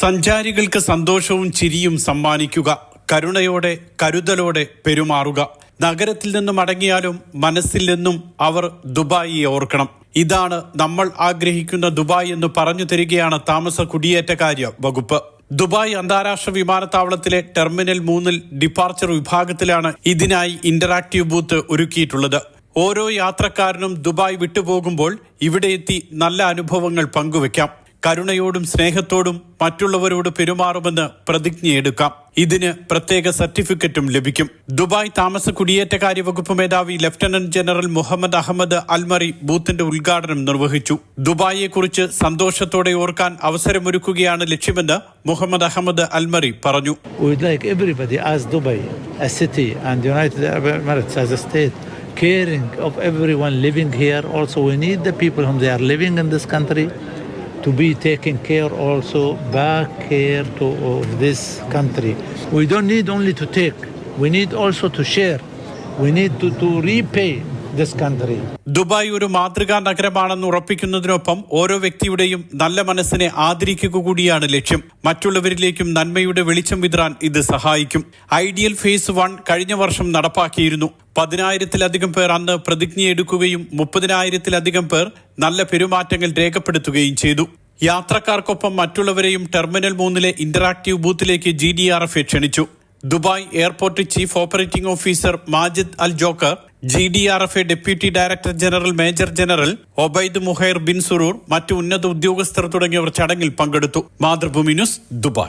സഞ്ചാരികൾക്ക് സന്തോഷവും ചിരിയും സമ്മാനിക്കുക. കരുണയോടെ കരുതലോടെ പെരുമാറുക. നഗരത്തിൽ നിന്നും അടങ്ങിയാലും മനസ്സിൽ നിന്നും അവർ ദുബായിയെ ഓർക്കണം. ഇതാണ് നമ്മൾ ആഗ്രഹിക്കുന്ന ദുബായ് എന്ന് പറഞ്ഞു തരികയാണ് താമസ കുടിയേറ്റകാര്യ വകുപ്പ്. ദുബായ് അന്താരാഷ്ട്ര വിമാനത്താവളത്തിലെ ടെർമിനൽ മൂന്നിൽ ഡിപ്പാർച്ചർ വിഭാഗത്തിലാണ് ഇതിനായി ഇന്ററാക്റ്റീവ് ബൂത്ത് ഒരുക്കിയിട്ടുള്ളത്. ഓരോ യാത്രക്കാരനും ദുബായ് വിട്ടുപോകുമ്പോൾ ഇവിടെ എത്തി നല്ല അനുഭവങ്ങൾ പങ്കുവെക്കാം. കരുണയോടും സ്നേഹത്തോടും മറ്റുള്ളവരോട് പെരുമാറുമെന്ന് പ്രതിജ്ഞയെടുക്കാം ഇതിന് പ്രത്യേക സർട്ടിഫിക്കറ്റും ലഭിക്കും. ദുബായ് താമസ കുടിയേറ്റകാര്യ വകുപ്പ് മേധാവി lieutenant general Mohammed Ahmed Almarri ബൂത്തിന്റെ ഉദ്ഘാടനം നിർവഹിച്ചു. ദുബായിയെക്കുറിച്ച് സന്തോഷത്തോടെ ഓർക്കാൻ അവസരമൊരുക്കുകയാണ് ലക്ഷ്യമെന്ന് മുഹമ്മദ് അഹമ്മദ് അൽമറി പറഞ്ഞു. Caring of everyone living here. Also, we need the people whom they are living in this country. To be taken care also back here to of this country. We don't need only to take, we need also to share. We need to, to repay. Dubai ഒരു മാതൃകാ നഗരമാണെന്ന് ഉറപ്പിക്കുന്നതിനൊപ്പം ഓരോ വ്യക്തിയുടെയും നല്ല മനസ്സിനെ ആദരിക്കുക കൂടിയാണ് ലക്ഷ്യം. മറ്റുള്ളവരിലേക്കും നന്മയുടെ വെളിച്ചം വിതറാൻ ഇത് സഹായിക്കും. ഐഡിയൽ ഫേസ് വൺ കഴിഞ്ഞ വർഷം നടപ്പാക്കിയിരുന്നു. പതിനായിരത്തിലധികം പേർ അന്ന് പ്രതിജ്ഞ പ്രതിജ്ഞയെടുക്കുകയും മുപ്പതിനായിരത്തിലധികം പേർ നല്ല പെരുമാറ്റങ്ങൾ രേഖപ്പെടുത്തുകയും ചെയ്തു. യാത്രക്കാർക്കൊപ്പം മറ്റുള്ളവരെയും ടെർമിനൽ മൂന്നിലെ ഇന്ററാക്റ്റീവ് ബൂത്തിലേക്ക് ജി ഡി ആർ എഫ് ക്ഷണിച്ചു. Dubai airport chief operating officer Majid Al Joker G D R F A deputy director general major general Obaid Muhair Bin Suroor മറ്റു ഉന്നത ഉദ്യോഗസ്ഥർ തുടങ്ങിയവർ ചടങ്ങിൽ പങ്കെടുത്തു. Mathrubhumi news Dubai.